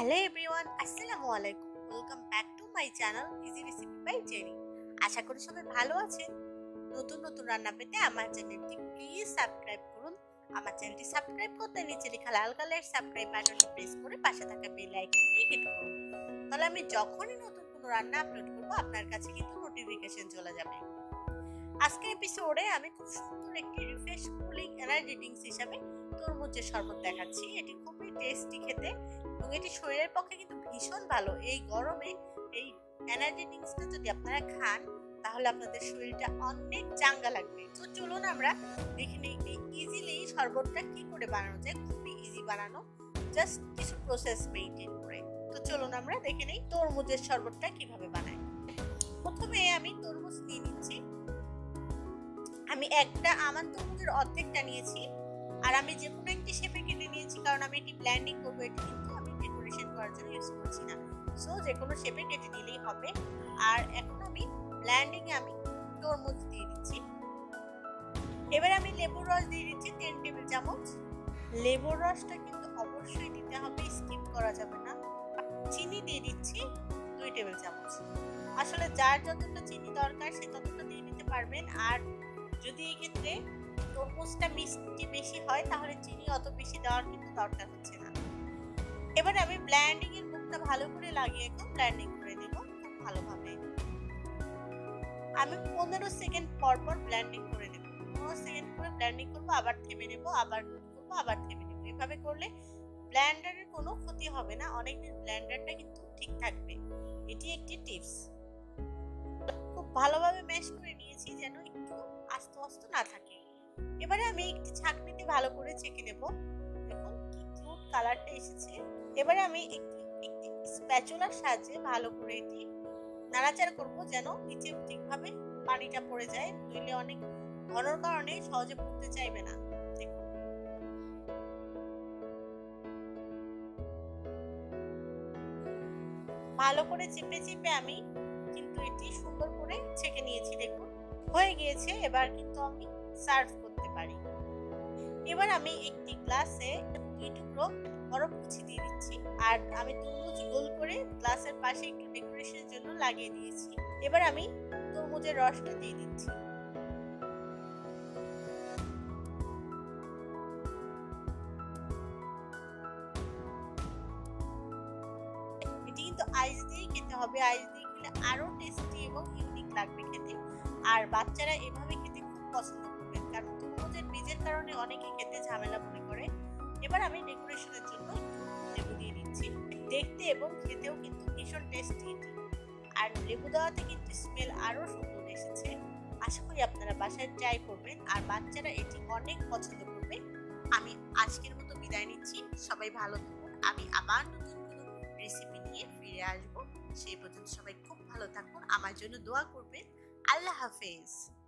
Hello everyone আসসালামু আলাইকুম welcome back to my channel easy recipe by Jerry আশা করি সবাই ভালো আছেন। নতুন নতুন রান্না পেতে আমার চ্যানেলটি প্লিজ সাবস্ক্রাইব করুন। আমার চ্যানেলটি সাবস্ক্রাইব করতে নিচে লেখা লাল কালার সাবস্ক্রাইব বাটনটি প্রেস করে পাশে থাকা বেল আইকনটি হিট করুন। তাহলে আমি যখনই নতুন কোনো রান্না আপলোড করব, আপনার কাছে কিন্তু নোটিফিকেশন চলে যাবে। আজকের এপিসোডে আমি খুব সুন্দর একটি রিফ্রেশ কুলিং এনার্জি ড্রিঙ্কস হিসাবে তরমুজের শরবত দেখাচ্ছি। এটি খুবই টেস্টি খেতে এবং এটি শরীরের পক্ষে কিন্তু ভীষণ ভালো। এই গরমে, এই এনার্জি ড্রিঙ্কসটা যদি আপনারা খান, তাহলে আপনাদের শরীরটা অনেক চাঙ্গা লাগবে। তো চলুন আমরা দেখে নিই ইজিলি শরবতটা কি করে বানানো যায়। খুবই ইজি বানানো। জাস্ট কিছু প্রসেস মেইনটেইন করে। তো চলুন আমরা দেখে নিই তরমুজের শরবতটা কীভাবে বানাই প্রথমে আমি তরমুজ নিয়ে নিচ্ছি। আমি একটা, আমার তরমুজের অর্ধেকটা নিয়েছি। আর আমি যে কোনো একটি শেপে কেটে নিয়েছি, কারণ আমি এটি ব্ল্যান্ডিং করব এটি কিন্তু আমি ডেকোরেশন করার জন্য ইউজ করছি না। সো যে কোনো শেপে কেটে নিলেই হবে। আর এখন আমি ব্ল্যান্ডিং এ আমি তরমুজ দিয়ে দিচ্ছি। এবার আমি লেবুর রস দিয়ে দিচ্ছি তিন টেবিল চামচ। লেবুর রসটা কিন্তু অবশ্যই দিতে হবে স্কিপ করা যাবে না। চিনি দিয়ে দিচ্ছি দুই টেবিল চামচ। আসলে যার যতটা চিনি দরকার, সে ততটা দিয়ে নিতে পারবেন। আর যদি এই ক্ষেত্রে তরমুজটা মিষ্টি বেশি হয়, তাহলে চিনি অত বেশি দেওয়ার কিন্তু দরকার হচ্ছে না। এবার আমি ব্ল্যান্ডিং এর মুখটা ভালো করে লাগিয়ে একদম ব্ল্যান্ডিং করে খুব ভালোভাবে। আমি পনেরো সেকেন্ড পর পর ব্ল্যান্ডিং করে নেব। পনেরো সেকেন্ড করে ব্ল্যান্ডিং করব, আবার থেমে নেব, আবার করব, আবার থেমে নেব। এভাবে করলে ব্ল্যান্ডারের কোনো ক্ষতি হবে না অনেকদিন ব্ল্যান্ডারটা কিন্তু ঠিক থাকবে। এটি একটি টিপস খুব ভালোভাবে ম্যাশ করে নিয়েছি যেন একটু আস্তে আস্তে না থাকে। এবারে আমি একটি ছাঁকনিতে ভালো করে ছেঁকে নেব। দেখুন কি কিউট কালারটা এসেছে। এবারে আমি একটি একটি স্প্যাচুলার সাহায্যে ভালো করে এটি নাড়াচাড়া করব যেন নিচে ঠিকভাবে পানিটা পড়ে যায়। নইলে অনেক ঘনর কারণে সহজে পড়তে চাইবে না। ভালো করে চেপে চেপে আমি কিন্তু এটি সুন্দর করে ছেঁকে নিয়েছি। দেখুন, হয়ে গিয়েছে। এবার কিন্তু আমি সার্ভ এবার আমি একটি গ্লাসে দুই টুকরো বরফ কুচি দিয়ে দিচ্ছি। আর আমি তরমুজ গোল করে গ্লাসের পাশে একটু ডেকোরেশনের জন্য লাগিয়ে দিয়েছি। এবার আমি তরমুজের রসটা দিয়ে দিচ্ছি। এটি কিন্তু আইস দিয়ে খেতে হবে। আইস দিয়ে খেলে আরও টেস্টি এবং ইউনিক লাগবে খেতে। আর বাচ্চারা এভাবে খেতে খুব পছন্দ বীজের কারণে অনেকে খেতে ঝামেলা মনে করে। এবার আমি ডেকোরেশনের জন্য লেবু দিয়ে দিচ্ছি। দেখতে এবং খেতেও কিন্তু ভীষণ টেস্টি এটি। আর লেবু দেওয়াতে কিন্তু স্মেল আরও সুন্দর এসেছে। আশা করি আপনারা বাসায় ট্রাই করবেন। আর বাচ্চারা এটি অনেক পছন্দ করবে। আমি আজকের মতো বিদায় নিচ্ছি। সবাই ভালো থাকুন। আমি আবার নতুন কোনো রেসিপি নিয়ে ফিরে আসব। সেই পর্যন্ত সবাই খুব ভালো থাকুন। আমার জন্য দোয়া করবেন। আল্লাহ হাফেজ।